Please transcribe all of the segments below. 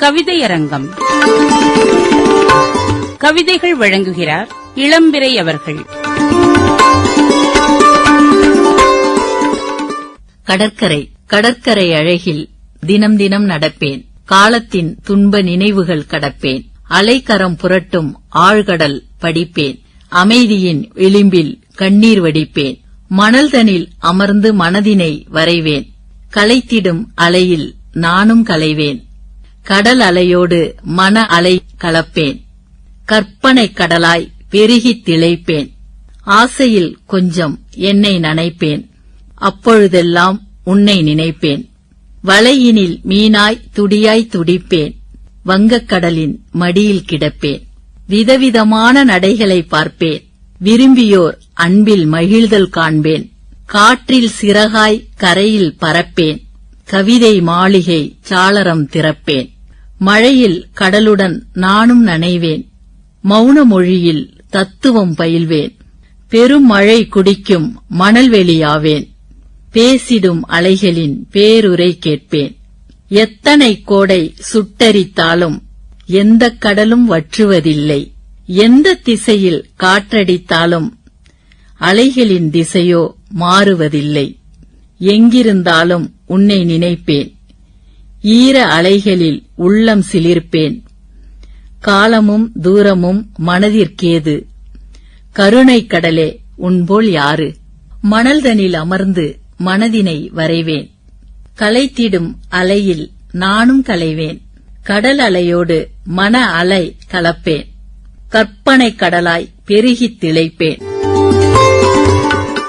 கவிதையரங்கம். கவிதைகள் வழங்குகிறார் இளம்பிறை அவர்கள். கடற்கரை கடற்கரை அழகில் தினம் தினம் நடப்பேன். காலத்தின் துன்ப நினைவுகள் கடப்பேன். அலைக்கரம் புரட்டும் ஆழ்கடல் படிப்பேன். அமைதியின் விளிம்பில் கண்ணீர் வடிப்பேன். மணல்தனில் அமர்ந்து மனதினை வரைவேன். களைத்திடும் அலையில் நானும் கலைவேன் கடல் அலையோடு மன அலை கலப்பேன். கற்பனை கடலாய் பெருகி திளைப்பேன். ஆசையில் கொஞ்சம் என்னை நனைப்பேன். அப்பொழுதெல்லாம் உன்னை நினைப்பேன். வலையினில் மீனாய் துடியாய் துடிப்பேன். வங்கக்கடலின் மடியில் கிடப்பேன். விதவிதமான நடைகளை பார்ப்பேன். விரும்பியோர் அன்பில் மகிழ்தல் காண்பேன். காற்றில் சிறகாய் கரையில் பறப்பேன். கவிதை மாளிகை சாளரம் திறப்பேன். மழையில் கடலுடன் நானும் நனைவேன். மௌன மொழியில் தத்துவம் பயில்வேன். பெரும் மழை குடிக்கும் மணல்வெளியாவேன் பேசிடும் அலைகளின் பேருரை கேட்பேன். எத்தனை கோடை சுட்டரித்தாலும் எந்த கடலும் வற்றுவதில்லை. எந்த திசையில் காற்றடித்தாலும் அலைகளின் திசையோ மாறுவதில்லை. எங்கிருந்தாலும் உன்னை நினைப்பேன். ஈர அலைகளில் உள்ளம் சிலிர்ப்பேன். காலமும் தூரமும் மனதிற்கேது. கருணை கடலே உன்போல் யாரு? மணல்தனில் அமர்ந்து மனதினை வரைவேன். கலைத்திடும் அலையில் நானும் கலைவேன் கடல் அலையோடு மன அலை கலப்பேன். கற்பனை கடலாய் பெருகித் திளைப்பேன்.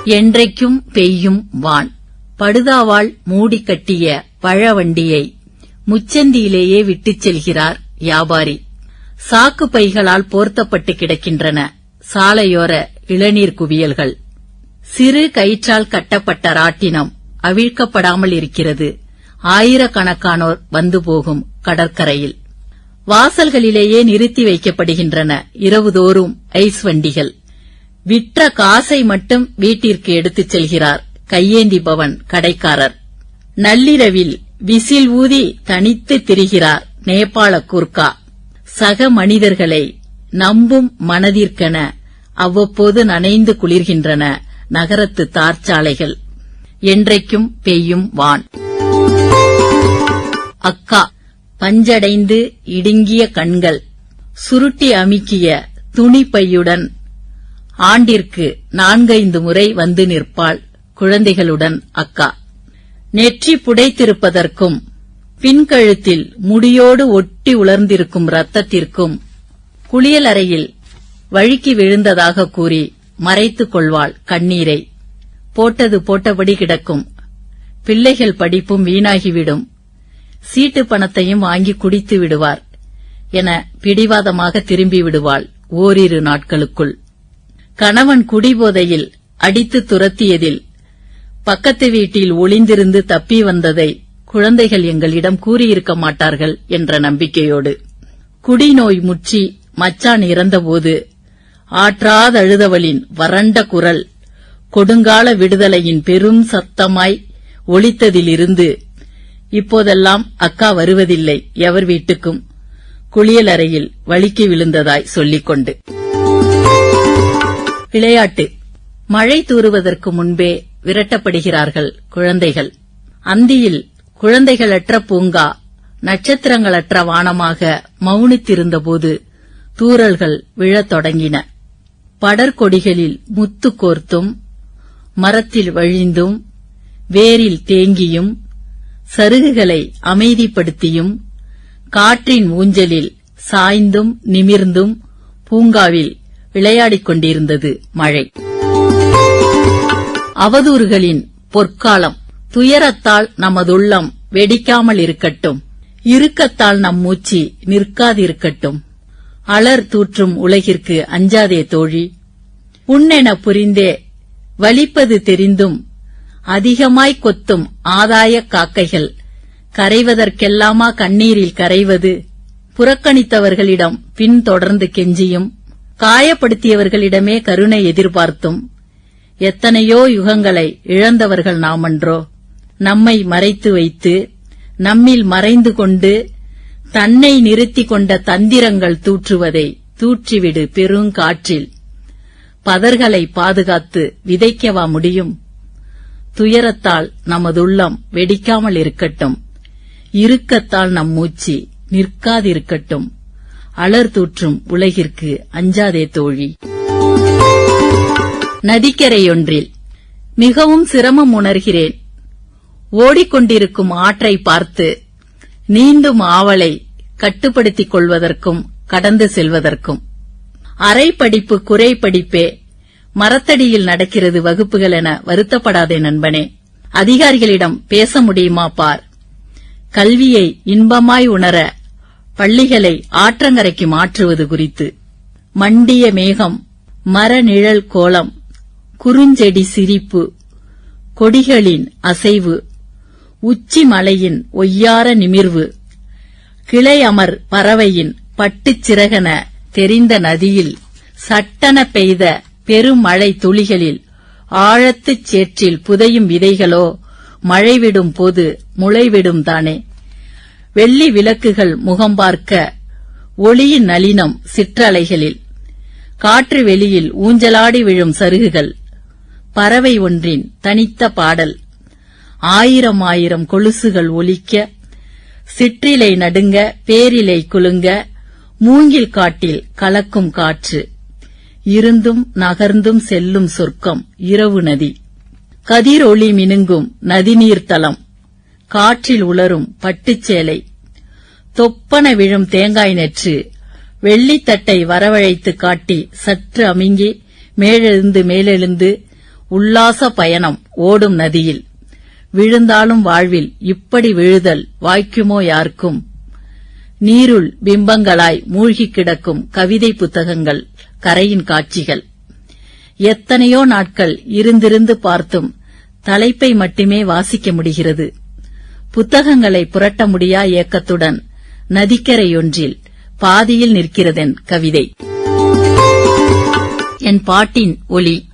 என்றைக்கும் பெய்யும் வான். படுதாவால் மூடிக்கட்டிய பழவண்டியை முச்சந்தியிலேயே விட்டுச் செல்கிறார் வியாபாரி. சாக்கு பைகளால் போர்த்தப்பட்டு கிடக்கின்றன. சாலையோர இளநீர் குவியல்கள். சிறு கயிற்றால் கட்டப்பட்ட ராட்டினம் அவிழ்க்கப்படாமல் இருக்கிறது. ஆயிரக்கணக்கானோர் வந்து போகும் கடற்கரையில். வாசல்களிலேயே நிறுத்தி வைக்கப்படுகின்றன இரவுதோறும் ஐஸ் வண்டிகள். விற்ற காசை மட்டும் வீட்டிற்கு எடுத்துச் செல்கிறார் கையேந்தி பவன் கடைக்காரர். நள்ளிரவில் விசில் ஊதி தனித்து திரிகிறார் நேபாள கூர்க்கா சக மனிதர்களை நம்பும் மனதிற்கென அவ்வப்போது நனைந்து குளிர்கின்றன நகரத்து தார்ச்சாலைகள். என்றைக்கும் பெய்யும் வான். அக்கா பஞ்சடைந்து இடுங்கிய கண்கள். சுருட்டி அமுக்கிய துணிப்பையுடன் ஆண்டிற்கு நான்கைந்து முறை வந்து நிற்பாள் குழந்தைகளுடன் அக்கா. நெற்றி புடைத்திருப்பதற்கும் பின்கழுத்தில் முடியோடு ஒட்டி உலர்ந்திருக்கும் ரத்தத்திற்கும் குளியலறையில் வழுக்கி விழுந்ததாக கூறி மறைத்துக் கொள்வாள் கண்ணீரை. போட்டது போட்டபடி கிடக்கும். பிள்ளைகள் படிப்பும் வீணாகிவிடும். சீட்டு பணத்தையும் வாங்கி குடித்து விடுவார் என பிடிவாதமாக திரும்பி விடுவாள் ஓரிரு நாட்களுக்குள். கணவன் குடிபோதையில் அடித்து துரத்தியதில் பக்கத்து வீட்டில் ஒளிந்திருந்து தப்பி வந்ததை குழந்தைகள் எங்களிடம் கூறியிருக்க மாட்டார்கள் என்ற நம்பிக்கையோடு. குடிநோய் முற்றி மச்சான் இறந்தபோது ஆற்றாதழுதவளின் வறண்ட குரல் கொடுங்கால விடுதலையின் பெரும் சத்தமாய் ஒழித்ததிலிருந்து இப்போதெல்லாம் அக்கா வருவதில்லை எவர் வீட்டுக்கும் குளியலறையில் வழுக்கி விழுந்ததாய் சொல்லிக்கொண்டு. விளையாட்டு. மழை தூறுவதற்கு முன்பே விரட்டப்படுகிறார்கள் குழந்தைகள். அந்தியில் குழந்தைகளற்ற பூங்கா நட்சத்திரங்களற்ற வானமாக மௌனித்திருந்தபோது தூறல்கள் விழத் தொடங்கின. படர்கொடிகளில் முத்து கோர்த்தும் மரத்தில் வழிந்தும் வேரில் தேங்கியும் சருகுகளை அமைதிப்படுத்தியும் காற்றின் ஊஞ்சலில் சாய்ந்தும் நிமிர்ந்தும் பூங்காவில் விளையாடிக் கொண்டிருந்தது மழை. அவதூறுகளின் பொற்காலம் துயரத்தால் நமதுள்ளம் வெடிக்காமல் இருக்கட்டும். இறுக்கத்தால் நம் மூச்சு நிற்காதிருக்கட்டும். அலர் தூற்றும் உலகிற்கு அஞ்சாதே தோழி. உன்னென புரிந்தே வலிப்பது தெரிந்தும் அதிகமாய் கொத்தும் ஆதாய காக்கைகள். கரைவதற்கெல்லாமா கண்ணீரில் கரைவது? புறக்கணித்தவர்களிடம் பின்தொடர்ந்து கெஞ்சியும். காயப்படுத்தியவர்களிடமே கருணை எதிர்பார்த்தும். எத்தனையோ யுகங்களை இழந்தவர்கள் நாமன்றோ நம்மை மறைத்து வைத்து நம்மில் மறைந்து கொண்டு தன்னை நிறுத்திக் கொண்ட தந்திரங்கள் தூற்றுவதை தூற்றிவிடு பெருங்காற்றில். பதர்களை பாதுகாத்து விதைக்கவா முடியும்? துயரத்தால் நமதுள்ளம் வெடிக்காமல் இருக்கட்டும். இருக்கத்தால் நம் மூச்சு நிற்காதிருக்கட்டும். அலர் தூற்றும் உலகிற்கு அஞ்சாதே தோழி. நதிக்கரையொன்றில் மிகவும் சிரமம் உணர்கிறேன். ஓடிக்கொண்டிருக்கும் ஆற்றை பார்த்து நீந்தும் ஆவலை கட்டுப்படுத்திக் கொள்வதற்கும் கடந்து செல்வதற்கும். அரை படிப்பு குறை படிப்பே மரத்தடியில் நடக்கிறது வகுப்புகள் என வருத்தப்படாதே நண்பனே. அதிகாரிகளிடம் பேச முடியுமா பார். கல்வியை இன்பமாய் உணர பள்ளிகளை ஆற்றங்கரைக்கு மாற்றுவது குறித்து. மண்டிய மேகம் மரநிழல் கோலம் குறுஞ்செடி சிரிப்பு கொடிகளின் அசைவு உச்சி மலையின் ஒய்யார நிமிர்வு கிளையமர் பறவையின் பட்டுச் சிறகன தெரிந்த நதியில் சட்டன பெய்த பெருமழை துளிகளில் ஆழத்துச் சேற்றில் புதையும் விதைகளோ மழைவிடும் போது முளைவிடும் தானே. வெள்ளி விளக்குகள் முகம் பார்க்க ஒளியின் நளினம் சிற்றலைகளில் காற்று வெளியில் ஊஞ்சலாடி விழும் சருகுகள் பறவை ஒன்றின் தனித்த பாடல். ஆயிரம் ஆயிரம் கொலுசுகள் ஒலிக்க சிற்றிலை நடுங்க பேரிலை குலுங்க மூங்கில் காட்டில் கலக்கும் காற்று. இருந்தும் நகர்ந்தும் செல்லும் சொர்க்கம் இரவு நதி. கதிர் ஒளி மினுங்கும் நதிநீர்த்தலம் காற்றில் உலரும் பட்டுச்சேலை தொப்பன விழும் தேங்காய் நெற்று வெள்ளித்தட்டை வரவழைத்து காட்டி சற்று அமிங்கி மேலெழுந்து மேலெழுந்து உல்லாச பயணம் ஓடும் நதியில். விழுந்தாலும் வாழ்வில் இப்படி விழுதல் வாய்க்குமோ யாருக்கும்? நீருள் பிம்பங்களாய் மூழ்கிக் கிடக்கும் கவிதை புத்தகங்கள் கரையின் காட்சிகள். எத்தனையோ நாட்கள் இருந்திருந்து பார்த்தும் தலைப்பை மட்டுமே வாசிக்க முடிகிறது. புத்தகங்களை புரட்ட முடியா ஏக்கத்துடன் நதிக்கரையொன்றில் பாதியில் நிற்கிறதென் கவிதை. என் பாட்டின் ஒளி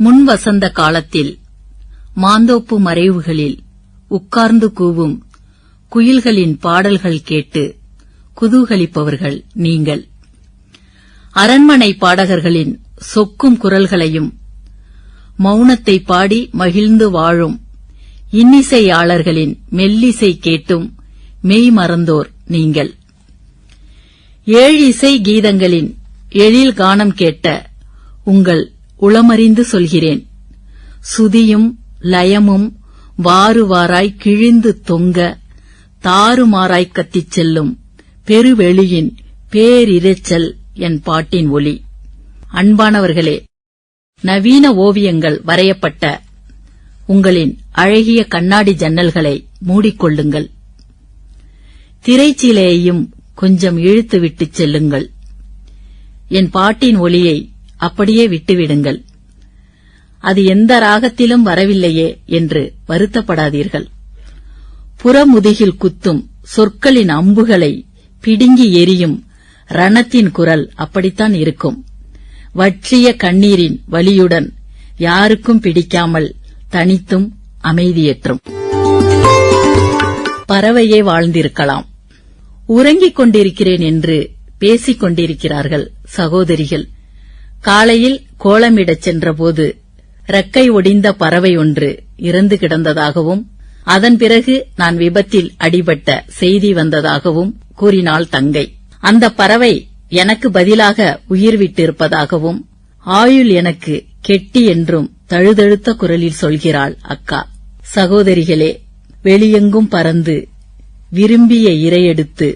முன் வசந்த காலத்தில் மாந்தோப்பு மறைவுகளில் உட்கார்ந்து கூவும் குயில்களின் பாடல்கள் கேட்டு குதூகலிப்பவர்கள் நீங்கள். அரண்மனை பாடகர்களின் சொக்கும் குரல்களையும் மௌனத்தை பாடி மகிழ்ந்து வாழும் இன்னிசையாளர்களின் மெல்லிசை கேட்டும் மெய் மறந்தோர் நீங்கள். ஏழு இசை கீதங்களின் எழில் கானம் கேட்ட உங்கள் உளமறிந்து சொல்கிறேன். சுதியும் லயமும் வாருவாராய் கிழிந்து தொங்க தாறுமாறாய் கத்திச் செல்லும் பெருவெளியின் பேரிரைச்சல் என் பாட்டின் ஒலி. அன்பானவர்களே நவீன ஓவியங்கள் வரையப்பட்ட உங்களின் அழகிய கண்ணாடி ஜன்னல்களை மூடிக்கொள்ளுங்கள். திரைச்சீலையையும் கொஞ்சம் இழுத்துவிட்டுச் செல்லுங்கள். என் பாட்டின் ஒளியை அப்படியே விட்டுவிடுங்கள். அது எந்த ராகத்திலும் வரவில்லையே என்று வருத்தப்படாதீர்கள். புறமுதுகில் குத்தும் சொற்களின் அம்புகளை பிடுங்கி எரியும் ரணத்தின் குரல் அப்படித்தான் இருக்கும். வற்றிய கண்ணீரின் வலியுடன் யாருக்கும் பிடிக்காமல் தனித்தும் அமைதியற்றும். பறவையே வாழ்ந்திருக்கலாம். உறங்கிக் கொண்டிருக்கிறேன் என்று பேசிக் கொண்டிருக்கிறார்கள் சகோதரிகள். காலையில் கோலமிடச் சென்றபோது ரெக்கை ஒடிந்த பறவை ஒன்று இறந்து கிடந்ததாகவும் அதன் பிறகு நான் விபத்தில் அடிபட்ட செய்தி வந்ததாகவும் கூறினாள் தங்கை. அந்த பறவை எனக்கு பதிலாக உயிர் விட்டிருப்பதாகவும் ஆயுள் எனக்கு கெட்டி என்றும் தழுதழுத்த குரலில் சொல்கிறாள் அக்கா. சகோதரிகளே வெளியெங்கும் பறந்து விரும்பிய இரையெடுத்து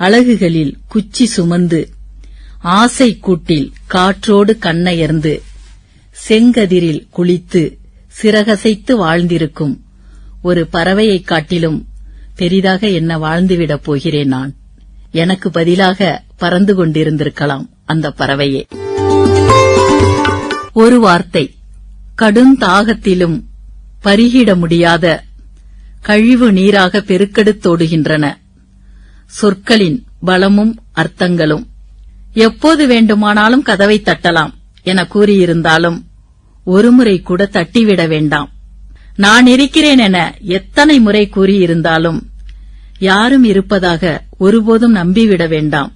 அழகுகளில் குச்சி சுமந்து ஆசை கூட்டில் காற்றோடு கண்ணயர்ந்து செங்கதிரில் குளித்து சிறகசைத்து வாழ்ந்திருக்கும் ஒரு பறவையைக் காட்டிலும் பெரிதாக என்ன வாழ்ந்துவிடப் போகிறேன் நான். எனக்கு பதிலாக பறந்து கொண்டிருந்திருக்கலாம் அந்த பறவையே. ஒரு வார்த்தை கடுந்தாகத்திலும் பருகிட முடியாத கழிவு நீராக பெருக்கெடுத்தோடுகின்றன. சொற்களின் பலமும் அர்த்தங்களும் எப்போது வேண்டுமானாலும் கதவை தட்டலாம் என கூறியிருந்தாலும் ஒருமுறை கூட தட்டிவிட வேண்டாம். நான் இருக்கிறேன் என எத்தனை முறை கூறியிருந்தாலும் யாரும் இருப்பதாக ஒருபோதும் நம்பிவிட வேண்டாம்.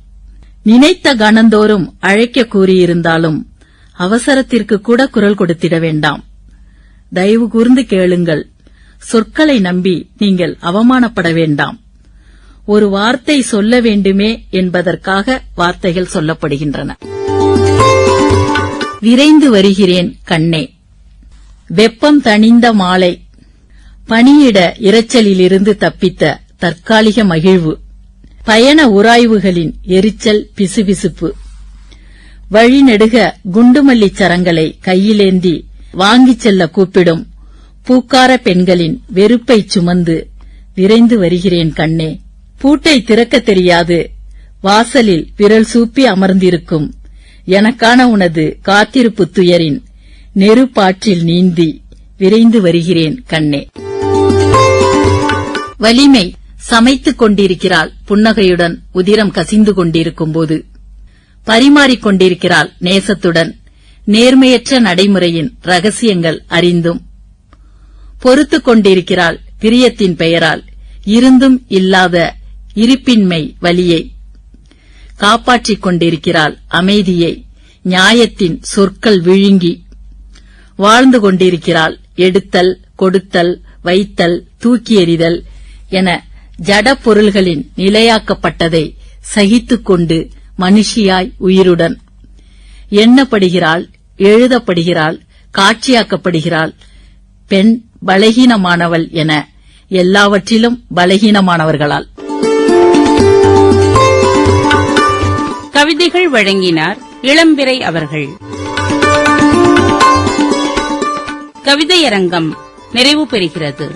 நினைத்த கணந்தோறும் அழைக்க கூறியிருந்தாலும் அவசரத்திற்கு கூட குரல் கொடுத்திட வேண்டாம். தயவு கூர்ந்து கேளுங்கள். சொற்களை நம்பி நீங்கள் அவமானப்பட வேண்டாம். ஒரு வார்த்தை சொல்ல வேண்டுமே என்பதற்காக வார்த்தைகள் சொல்லப்படுகின்றன. விரைந்து வருகிறேன் கண்ணே. வெப்பம் தணிந்த மாலை. பணியிட இரைச்சலிலிருந்து தப்பித்த தற்காலிக மகிழ்வு. பயண உராய்வுகளின் எரிச்சல் பிசுபிசுப்பு. வழிநெடுக குண்டுமல்லிச் சரங்களை கையிலேந்தி வாங்கிச் செல்ல கூப்பிடும் பூக்கார பெண்களின் வெறுப்பைச் சுமந்து விரைந்து வருகிறேன் கண்ணே. பூட்டை திறக்கத் தெரியாது. வாசலில் விரல் சூப்பி அமர்ந்திருக்கும். எனக்கான உனது காத்திருப்பு துயரின் நெருப்பாற்றில் நீந்தி விரைந்து வருகிறேன் கண்ணே. வலிமை சமைத்துக் கொண்டிருக்கிறாள். புன்னகையுடன் உதிரம் கசிந்து கொண்டிருக்கும் போது பரிமாறிக் கொண்டிருக்கிறாள் நேசத்துடன். நேர்மையற்ற நடைமுறையின் ரகசியங்கள் அறிந்தும் பொறுத்துக் கொண்டிருக்கிறாள் பிரியத்தின் பெயரால். இருந்தும் இல்லாத இருப்பின்மை வலியை. காப்பாற்றிக் கொண்டிருக்கிறாள் அமைதியை. நியாயத்தின் சொற்கள் விழுங்கி. வாழ்ந்து கொண்டிருக்கிறாள் எடுத்தல் கொடுத்தல் வைத்தல் தூக்கி எறிதல் என ஜட பொருள்களின் நிலையாக்கப்பட்டதை சகித்துக் கொண்டு மனுஷியாய் உயிருடன். எண்ணப்படுகிறாள் எழுதப்படுகிறாள் காட்சியாக்கப்படுகிறாள். பெண் பலகீனமானவள் என எல்லாவற்றிலும் பலகீனமானவர்களால். கவிதைகள் வழங்கினார் இளம்பிறை அவர்கள். கவிதையரங்கம் நிறைவு பெறுகிறது.